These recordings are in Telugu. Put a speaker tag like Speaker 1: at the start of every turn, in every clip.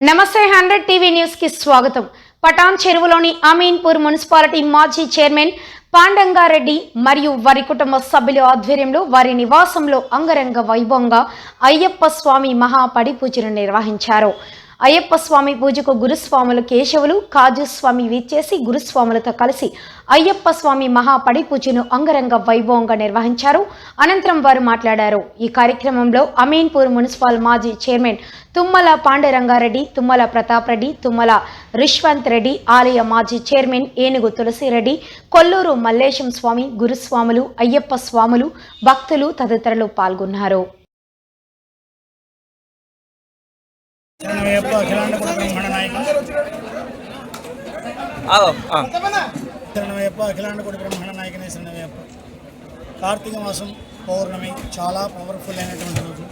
Speaker 1: నమస్తే హండ్రెడ్ టీవీ న్యూస్కి స్వాగతం. పటాన్ చెరువులోని అమీన్పూర్ మున్సిపాలిటీ మాజీ చైర్మన్ పాండంగారెడ్డి మరియు వారి కుటుంబ సభ్యుల ఆధ్వర్యంలో వారి నివాసంలో అంగరంగ వైభవంగా అయ్యప్ప స్వామి మహాపడి పూజను నిర్వహించారు. అయ్యప్ప స్వామి పూజకు గురుస్వాములు కేశవులు కాజుస్వామి విచ్చేసి గురుస్వాములతో కలిసి అయ్యప్ప స్వామి మహాపడి పూజను అంగరంగ వైభవంగా నిర్వహించారు. అనంతరం వారు మాట్లాడారు. ఈ కార్యక్రమంలో అమీన్పూర్ మున్సిపల్ మాజీ చైర్మన్ తుమ్మల పాండరంగారెడ్డి తుమ్మల ప్రతాప్ రెడ్డి తుమ్మల రిష్వంత్ రెడ్డి ఆలయ మాజీ చైర్మన్ ఏనుగు తులసిరెడ్డి కొల్లూరు మల్లేశం స్వామి గురుస్వాములు అయ్యప్ప స్వాములు భక్తులు తదితరులు పాల్గొన్నారు.
Speaker 2: శరణమయ్యప్ప అఖిలాండ కుల బ్రహ్మణ నాయకుడు
Speaker 3: ఆగో ఆ.
Speaker 2: శరణమయ్యప్ప అఖిలాండ నాయకుని శరణమయ్యప్ప కార్తీక మాసం పౌర్ణమి చాలా పవర్ఫుల్ అయినటువంటి రోజు.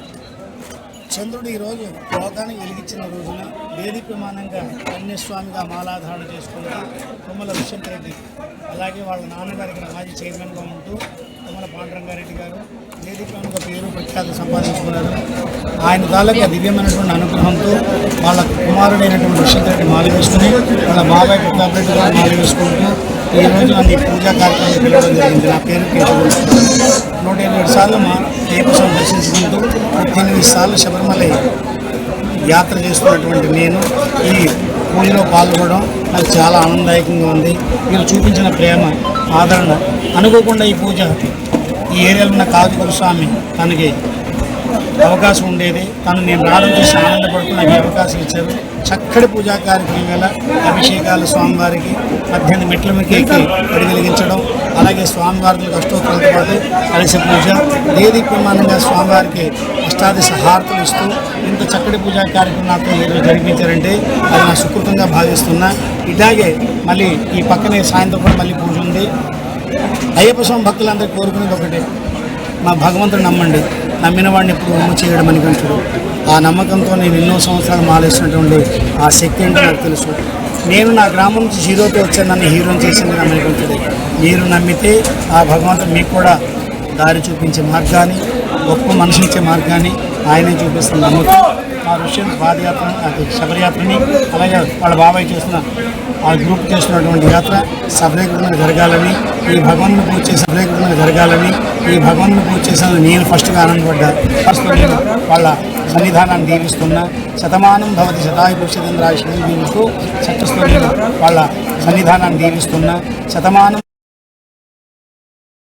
Speaker 2: చంద్రుడు ఈరోజు లోకానికి వెలిగించిన రోజున వేదికమానంగా కన్యస్వామిగా మాలాధారణ చేసుకుంటూ తుమ్మల దుష్యంత్ రెడ్డి అలాగే వాళ్ళ నాన్నగారి ఇక్కడ మాజీ చైర్మన్గా ఉంటూ తుమ్మల పాండురంగారెడ్డి గారు వేదికమానంగా పేరు ప్రఖ్యాతి సంపాదించుకున్నారు. ఆయన తాలూకా దివ్యమైనటువంటి అనుగ్రహంతో వాళ్ళ కుమారుడైనటువంటి దుష్యంత్ రెడ్డి వాళ్ళ బాబాయ్ ప్రతాప్ రెడ్డి గారు ఈ రోజు నన్ను ఈ పూజా కార్యక్రమం పిలవడం జరిగింది. నా పేరు కేశవులు నూట ఎనిమిది సార్లు మా దేవస్వామి దర్శించుకుంటూ పద్దెనిమిది సార్లు శబరిమల యాత్ర చేస్తున్నటువంటి నేను ఈ పూజలో పాల్గొనడం నాకు చాలా ఆనందదాయకంగా ఉంది. మీరు చూపించిన ప్రేమ ఆదరణ అనుకోకుండా ఈ పూజ ఈ ఏరియాలో ఉన్న కాజుగురు స్వామి తనకి అవకాశం ఉండేది. తను నేను రావడం చూసి ఆనందపడుతూ ఈ అవకాశం ఇచ్చారు. చక్కటి పూజా కార్యక్రమం వేళ అభిషేకాలు స్వామివారికి పద్దెనిమిది మెట్ల మీద పరిగెలిగించడం అలాగే స్వామివారికి అష్టోత్తరాలతో పాటు కలిసి పూజ దేదీ ప్రమాణంగా స్వామివారికి అష్టాది హారతులు ఇస్తూ ఇంత చక్కటి పూజా కార్యక్రమం నాతో ఈరోజు జరిపించారంటే అది నా సుకృతంగా భావిస్తున్నా. ఇలాగే మళ్ళీ ఈ పక్కనే సాయంత్రం కూడా మళ్ళీ పూజ ఉంది. అయ్యప్ప స్వామి భక్తులందరూ కోరుకునేది ఒకటే. మా భగవంతుడు నమ్మండి. నమ్మిన వాడిని ఎప్పుడు ఒమ్ము చేయడం అని ఆ నమ్మకంతో నేను ఎన్నో సంవత్సరాలు మాలేసినటువంటి ఆ శక్తి ఏంటో నాకు తెలుసు. నేను నా గ్రామం నుంచి జీరోకి వచ్చాను నన్ను హీరోని చేసింది నా మణికంఠుడే మీరు నమ్మితే ఆ భగవంతుడు మీకు కూడా దారి చూపించే మార్గాన్ని గొప్ప మనసునిచ్చే మార్గాన్ని ఆయనే చూపిస్తున్న నమ్మకం. ఆ ఋషి పాదయాత్ర అది శబరియాత్రని అలాగే వాళ్ళ బాబాయ్ చేసిన ఆ గ్రూప్ చేసినటువంటి యాత్ర సఫలీకృతంగా జరగాలని ఈ భగవంతుని పూజ చేసి సఫలీకృతంగా జరగాలని ఈ భగవంతుని పూజ చేసిన నేను ఫస్ట్గా ఆనందపడ్డా. ఫస్ట్ నేను వాళ్ళ సన్నిధానాన్ని దీవిస్తున్నా. శతమానం భవతి శతాయు పురుషేంద్రాయుషం దీవిస్తూ చట్టస్థుని వాళ్ళ సన్నిధానాన్ని దీవిస్తున్నా. శతమానం